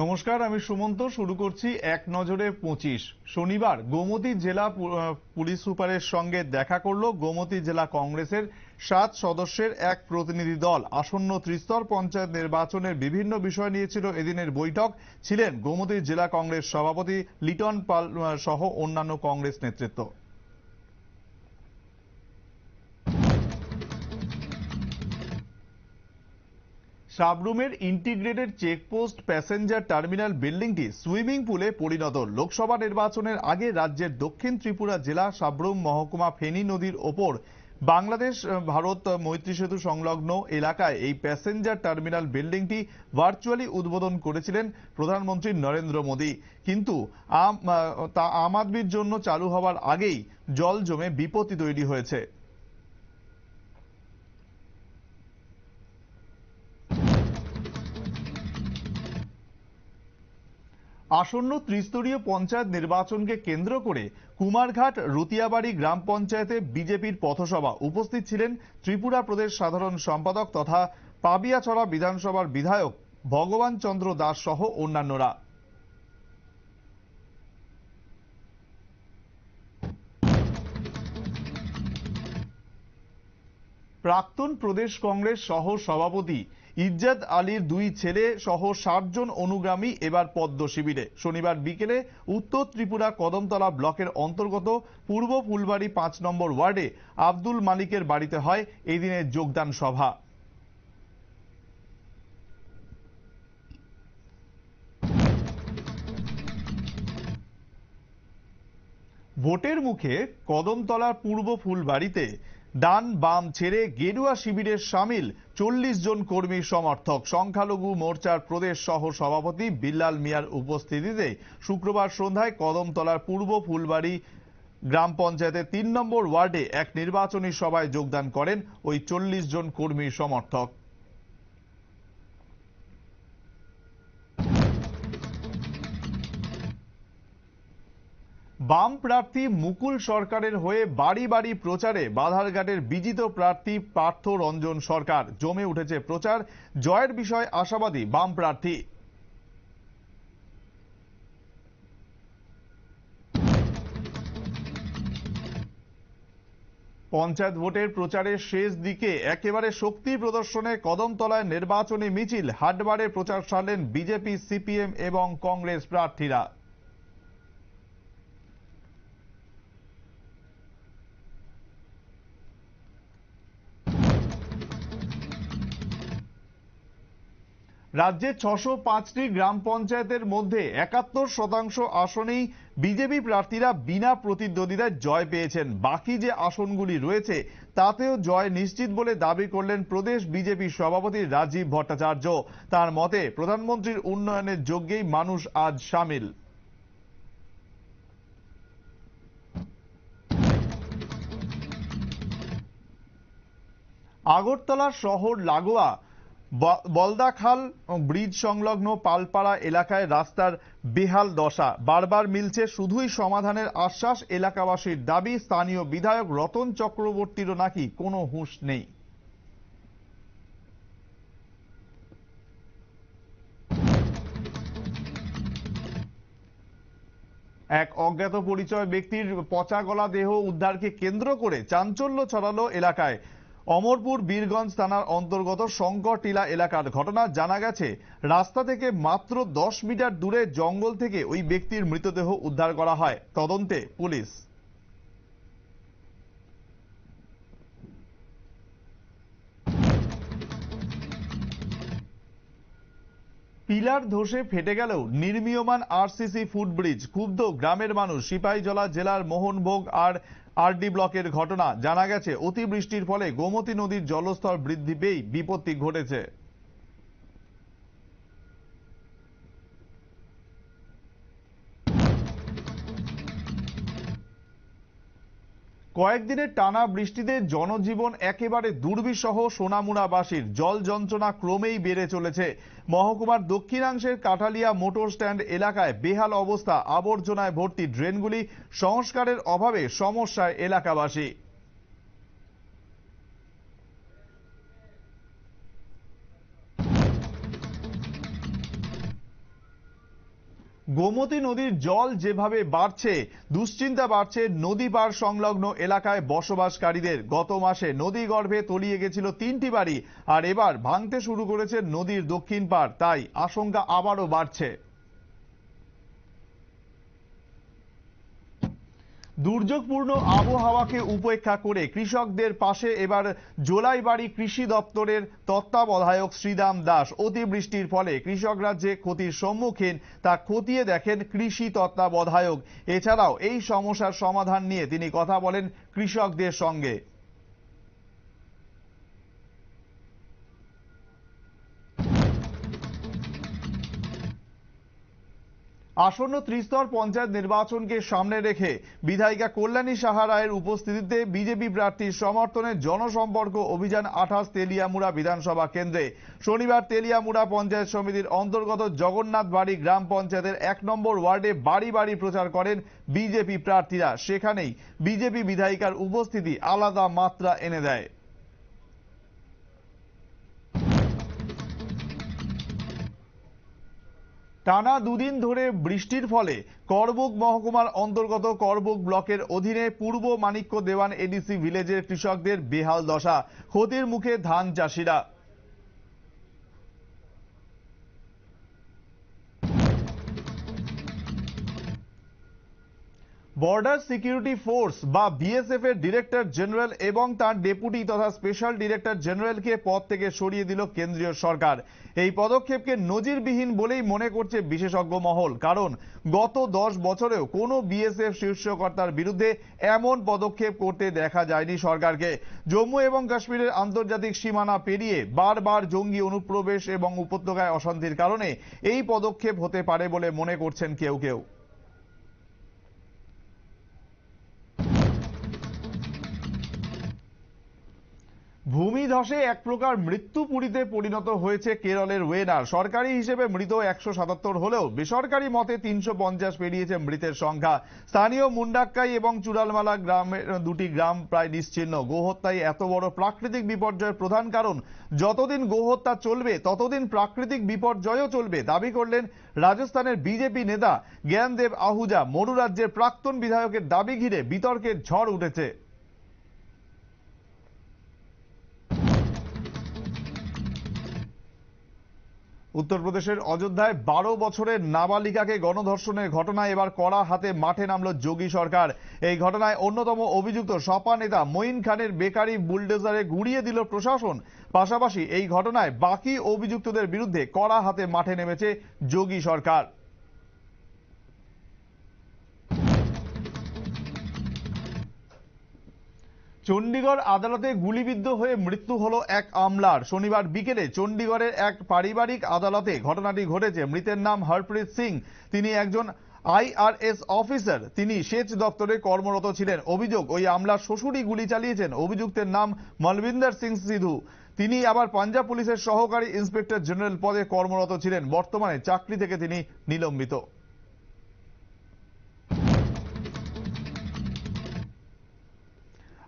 নমস্কার, আমি সুমন্ত। শুরু করছি এক নজরে পঁচিশ। শনিবার গোমতী জেলা পুলিশ সুপারের সঙ্গে দেখা করল গোমতী জেলা কংগ্রেসের সাত সদস্যের এক প্রতিনিধি দল। আসন্ন ত্রিস্তর পঞ্চায়েত নির্বাচনের বিভিন্ন বিষয় নিয়েছিল এদিনের বৈঠক। ছিলেন গোমতী জেলা কংগ্রেস সভাপতি লিটন পাল সহ অন্যান্য কংগ্রেস নেতৃত্ব। সাবরুমের ইন্টিগ্রেটেড চেকপোস্ট প্যাসেঞ্জার টার্মিনাল বিল্ডিংটি সুইমিং পুলে পরিণত। লোকসভা নির্বাচনের আগে রাজ্যের দক্ষিণ ত্রিপুরা জেলা সাবরুম মহকুমা ফেনী নদীর ওপর বাংলাদেশ ভারত মৈত্রী সেতু সংলগ্ন এলাকায় এই প্যাসেঞ্জার টার্মিনাল বিল্ডিংটি ভার্চুয়ালি উদ্বোধন করেছিলেন প্রধানমন্ত্রী নরেন্দ্র মোদী। কিন্তু আম তা আম আদমির জন্য চালু হওয়ার আগেই জল জমে বিপত্তি তৈরি হয়েছে। আসন্ন ত্রিস্তরীয় পঞ্চায়েত নির্বাচনকে কেন্দ্র করে কুমারঘাট, রতিয়াবাড়ি গ্রাম পঞ্চায়েতে বিজেপির পথসভা উপস্থিত ছিলেন ত্রিপুরা প্রদেশ সাধারণ সম্পাদক তথা পাবিয়াছড়া বিধানসভার বিধায়ক ভগবান চন্দ্র দাস সহ অন্যান্যরা। প্রাক্তন প্রদেশ কংগ্রেস সহ সভাপতি ইজ্জাত আলীর দুই ছেলে সহ ষাট জন অনুগামী এবার পদ্ম শিবিরে। শনিবার বিকেলে উত্তর ত্রিপুরা কদমতলা ব্লকের অন্তর্গত পূর্ব ফুলবাড়ি পাঁচ নম্বর ওয়ার্ডে আব্দুল মালিকের বাড়িতে হয় এই দিনের যোগদান সভা। ভোটের মুখে কদমতলার পূর্ব ফুলবাড়িতে ডান বাম ছেড়ে গেরুয়া শিবিরের সামিল চল্লিশ জন কর্মী সমর্থক। সংখ্যালঘু মোর্চার প্রদেশ সহ সভাপতি বিল্লাল মিয়ার উপস্থিতিতে শুক্রবার সন্ধ্যায় কদমতলার পূর্ব ফুলবাড়ি গ্রাম পঞ্চায়েতের তিন নম্বর ওয়ার্ডে এক নির্বাচনী সভায় যোগদান করেন ওই চল্লিশ জন কর্মী সমর্থক। বাম প্রার্থী মুকুল সরকারের হয়ে বাড়ি বাড়ি প্রচারে বাধারঘাটের বিজিত প্রার্থী পার্থ রঞ্জন সরকার। জমে উঠেছে প্রচার, জয়ের বিষয়ে আশাবাদী বাম প্রার্থী। পঞ্চায়েত ভোটের প্রচারের শেষ দিকে একেবারে শক্তি প্রদর্শনে কদমতলায় নির্বাচনী মিছিল, হাটবারে প্রচার সারলেন বিজেপি, সিপিএম এবং কংগ্রেস প্রার্থীরা। রাজ্যে ছশো পাঁচটি গ্রাম পঞ্চায়েতের মধ্যে একাত্তর শতাংশ আসনেই বিজেপি প্রার্থীরা বিনা প্রতিদ্বন্দ্বিতায় জয় পেয়েছেন। বাকি যে আসনগুলি রয়েছে, তাতেও জয় নিশ্চিত বলে দাবি করলেন প্রদেশ বিজেপি সভাপতি রাজীব ভট্টাচার্য। তার মতে, প্রধানমন্ত্রীর উন্নয়নের যোগ্যেই মানুষ আজ সামিল। আগরতলা শহর লাগোয়া বলদাখাল ব্রিজ সংলগ্ন পালপাড়া এলাকায় রাস্তার বেহাল দশা। বারবার মিলছে শুধুই সমাধানের আশ্বাস এলাকাবাসীর দাবি, স্থানীয় বিধায়ক রতন চক্রবর্তীরও নাকি কোনো হুঁশ নেই। এক অজ্ঞাত পরিচয় ব্যক্তির পচা গলা দেহ উদ্ধারকে কেন্দ্র করে চাঞ্চল্য ছড়ালো এলাকায়। অমরপুর বীরগঞ্জ থানার অন্তর্গত শঙ্করটিলা এলাকার ঘটনা জানা গেছে। রাস্তা থেকে মাত্র দশ মিটার দূরে জঙ্গল থেকে ওই ব্যক্তির মৃতদেহ উদ্ধার করা হয়। তদন্তে পুলিশ। পিলার ধসে ফেটে গেলেও নির্মীয়মান আরসিসি ফুট ব্রিজ ক্ষুব্ধ গ্রামের মানুষ, সিপাহীজলা জেলার মোহনভোগ আর আরডি ব্লকের ঘটনা জানা গেছে। অতিবৃষ্টির ফলে গোমতী নদীর জলস্তর বৃদ্ধি পেয়েই বিপত্তি ঘটেছে। কয়েকদিনের টানা বৃষ্টিতে জনজীবন একেবারে দুর্বিষহ সোনামুড়াবাসীর জল যন্ত্রণা ক্রমেই বেড়ে চলেছে। মহকুমার দক্ষিণাংশের কাঠালিয়া মোটর স্ট্যান্ড এলাকায় বেহাল অবস্থা, আবর্জনায় ভর্তি ড্রেনগুলি সংস্কারের অভাবে সমস্যায় এলাকাবাসী। গোমতী নদীর জল যেভাবে বাড়ছে, দুশ্চিন্তা বাড়ছে নদী পার সংলগ্ন এলাকায় বসবাসকারীদের। গত মাসে নদী গর্ভে তলিয়ে গেছিল তিনটি বাড়ি, আর এবার ভাঙতে শুরু করেছে নদীর দক্ষিণ পার তাই আশঙ্কা আবারও বাড়ছে। দুর্যোগপূর্ণ আবহাওয়াকে উপেক্ষা করে কৃষকদের পাশে এবার জোলাইবাড়ি কৃষি দপ্তরের তত্ত্বাবধায়ক শ্রীদাম দাস। অতিবৃষ্টির ফলে কৃষকরা যে ক্ষতির সম্মুখীন, তা খতিয়ে দেখেন কৃষি তত্ত্বাবধায়ক। এছাড়াও এই সমস্যার সমাধান নিয়ে তিনি কথা বলেন কৃষকদের সঙ্গে। আসন্ন ত্রিস্তর পঞ্চায়েত নির্বাচনকে সামনে রেখে বিধায়িকা কল্যাণী সাহা রায়ের উপস্থিতিতে বিজেপি প্রার্থীর সমর্থনে জনসম্পর্ক অভিযান আঠাশ তেলিয়ামুড়া বিধানসভা কেন্দ্রে। শনিবার তেলিয়ামুড়া পঞ্চায়েত সমিতির অন্তর্গত জগন্নাথ বাড়ি গ্রাম পঞ্চায়েতের এক নম্বর ওয়ার্ডে বাড়ি বাড়ি প্রচার করেন বিজেপি প্রার্থীরা। সেখানেই বিজেপি বিধায়িকার উপস্থিতি আলাদা মাত্রা এনে দেয়। টানা দুদিন ধরে বৃষ্টির ফলে করবুক মহকুমার অন্তর্গত করবুক ব্লকের অধীনে পূর্ব মানিক্য দেওয়ান এডিসি ভিলেজের কৃষকদের বেহাল দশা, ক্ষতির মুখে ধান চাষিরা। বর্ডার সিকিউরিটি ফোর্স বা বিএসএফ এর ডিরেক্টর জেনারেল এবং তার ডেপুটি তথা স্পেশাল ডিরেক্টর জেনারেলকে পদ থেকে সরিয়ে দিল কেন্দ্রীয় সরকার। এই পদক্ষেপকে নজিরবিহীন বলেই মনে করছে বিশেষজ্ঞ মহল। কারণ গত দশ বছরেও কোনো বিএসএফ শীর্ষকর্তার বিরুদ্ধে এমন পদক্ষেপ করতে দেখা যায়নি সরকারকে। জম্মু এবং কাশ্মীরের আন্তর্জাতিক সীমানা পেরিয়ে বারবার জঙ্গি অনুপ্রবেশ এবং উপত্যকায় অশান্তির কারণে এই পদক্ষেপ হতে পারে বলে মনে করছেন কেউ কেউ। ভূমিধসে এক প্রকার মৃত্যুপুরীতে পরিণত হয়েছে কেরলের ওয়েনার সরকারি হিসেবে মৃত একশো সাতাত্তর হলেও বেসরকারি মতে তিনশো পঞ্চাশ পেরিয়েছে মৃতের সংখ্যা। স্থানীয় মুন্ডাক্কাই এবং চুড়ালমালা গ্রামের দুটি গ্রাম প্রায় নিশ্চিহ্ন গোহত্যায় এত বড় প্রাকৃতিক বিপর্যয়ের প্রধান কারণ, যতদিন গোহত্যা চলবে, ততদিন প্রাকৃতিক বিপর্যয়ও চলবে, দাবি করলেন রাজস্থানের বিজেপি নেতা জ্ঞানদেব আহুজা। মরু রাজ্যের প্রাক্তন বিধায়কের দাবি ঘিরে বিতর্কের ঝড় উঠেছে। উত্তরপ্রদেশের অযোধ্যায় বারো বছরের নাবালিকাকে গণধর্ষণের ঘটনায় এবার কড়া হাতে মাঠে নামল যোগী সরকার। এই ঘটনায় অন্যতম অভিযুক্ত সপা নেতা মঈন খানের বেকারি বুলডোজারে গুড়িয়ে দিল প্রশাসন। পাশাপাশি এই ঘটনায় বাকি অভিযুক্তদের বিরুদ্ধে কড়া হাতে মাঠে নেমেছে যোগী সরকার। চণ্ডীগড় আদালতে গুলিবিদ্ধ হয়ে মৃত্যু হলো এক আমলার। শনিবার বিকেলে চণ্ডীগড়ের এক পারিবারিক আদালতে ঘটনাটি ঘটেছে। মৃতের নাম হরপ্রীত সিং। তিনি একজন আইআরএস অফিসার। তিনি সেচ দপ্তরে কর্মরত ছিলেন। অভিযোগ, ওই আমলার শ্বশুরই গুলি চালিয়েছেন। অভিযুক্তের নাম মলবিন্দর সিং সিধু। তিনি আবার পাঞ্জাব পুলিশের সহকারী ইন্সপেক্টর জেনারেল পদে কর্মরত ছিলেন। বর্তমানে চাকরি থেকে তিনি নিলম্বিত।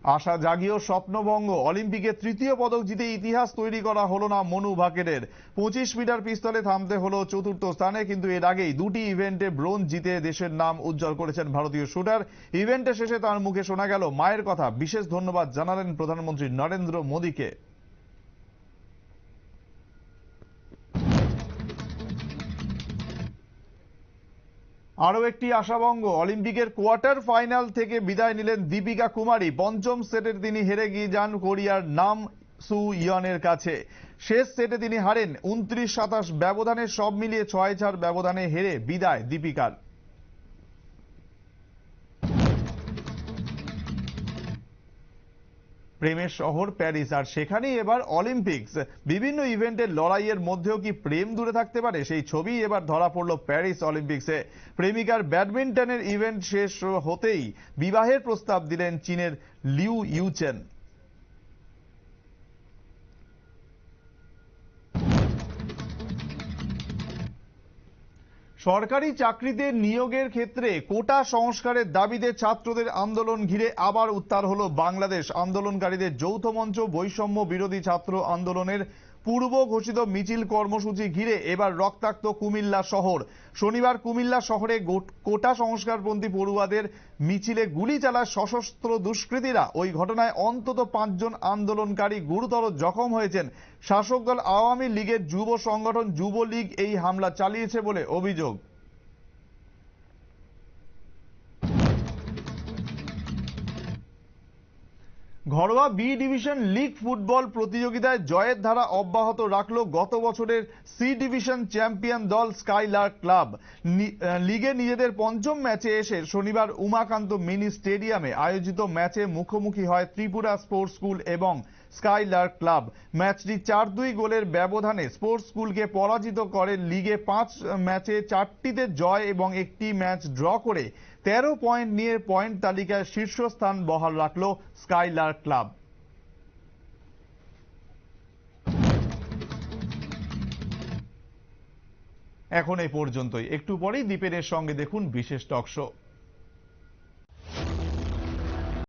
আশা জাগিয়েও স্বপ্নভঙ্গ। অলিম্পিকে তৃতীয় পদক জিতে ইতিহাস তৈরি করা হলো না মনু ভাকেরের। পঁচিশ মিটার পিস্তলে থামতে হলো চতুর্থ স্থানে, কিন্তু এর আগেই দুটি ইভেন্টে ব্রোঞ্জ জিতে দেশের নাম উজ্জ্বল করেছেন ভারতীয় শুটার। ইভেন্টে শেষে তার মুখে শোনা গেল মায়ের কথা। বিশেষ ধন্যবাদ জানালেন প্রধানমন্ত্রী নরেন্দ্র মোদীকে। আরও একটি আশাবঙ্গ অলিম্পিকের কোয়ার্টার ফাইনাল থেকে বিদায় নিলেন দীপিকা কুমারী। পঞ্চম সেটের তিনি হেরে গিয়ে যান কোরিয়ার নাম সু ইয়নের কাছে। শেষ সেটে তিনি হারেন। উনত্রিশ সাতাশ ব্যবধানে সব মিলিয়ে ছয় চার ব্যবধানে হেরে বিদায় দীপিকার। প্রেমের শহর প্যারিস, আর সেখানেই এবার অলিম্পিক্স। বিভিন্ন ইভেন্টের লড়াইয়ের মধ্যেও কি প্রেম দূরে থাকতে পারে? সেই ছবি এবার ধরা পড়ল প্যারিস অলিম্পিক্সে। প্রেমিকার ব্যাডমিন্টনের ইভেন্ট শেষ হতেই বিবাহের প্রস্তাব দিলেন চীনের লিউ ইউচেন। সরকারি চাকরিতে নিয়োগের ক্ষেত্রে কোটা সংস্কারের দাবিতে ছাত্রদের আন্দোলন ঘিরে আবার উত্তার হল বাংলাদেশ। আন্দোলনকারীদের যৌথ মঞ্চ বৈষম্য বিরোধী ছাত্র আন্দোলনের পূর্ব ঘোষিত মিছিল কর্মসূচি ঘিরে এবার রক্তাক্ত কুমিল্লা শহর। শনিবার কুমিল্লা শহরে কোটা সংস্কারপন্থী পড়ুয়াদের মিছিলে গুলি চালায় সশস্ত্র দুষ্কৃতীরা। ওই ঘটনায় অন্তত পাঁচজন আন্দোলনকারী গুরুতর জখম হয়েছেন। শাসক দল আওয়ামী লীগের যুব সংগঠন যুবলীগ এই হামলা চালিয়েছে বলে অভিযোগ। ঘরোয়া বি ডিভিশন লিগ ফুটবল প্রতিযোগিতায় জয়ের ধারা অব্যাহত রাখল গত বছরের সি ডিভিশন চ্যাম্পিয়ন দল স্কাইলার্ক ক্লাব। লিগে নিজেদের পঞ্চম ম্যাচে এসে শনিবার উমাকান্ত মিনি স্টেডিয়ামে আয়োজিত ম্যাচে মুখোমুখি হয় ত্রিপুরা স্পোর্টস স্কুল এবং স্কাইলার্ক ক্লাব। ম্যাচটি চার দুই গোলের ব্যবধানে স্পোর্টস স্কুলকে পরাজিত করে লিগে পাঁচ ম্যাচে চারটিতে জয় এবং একটি ম্যাচ ড্র করে তেরো পয়েন্ট নিয়ে পয়েন্ট তালিকায় শীর্ষস্থান বহাল রাখল স্কাইলার্ক ক্লাব। এখন এই পর্যন্তই। একটু পরেই দীপেনের সঙ্গে দেখুন বিশেষ টক শো।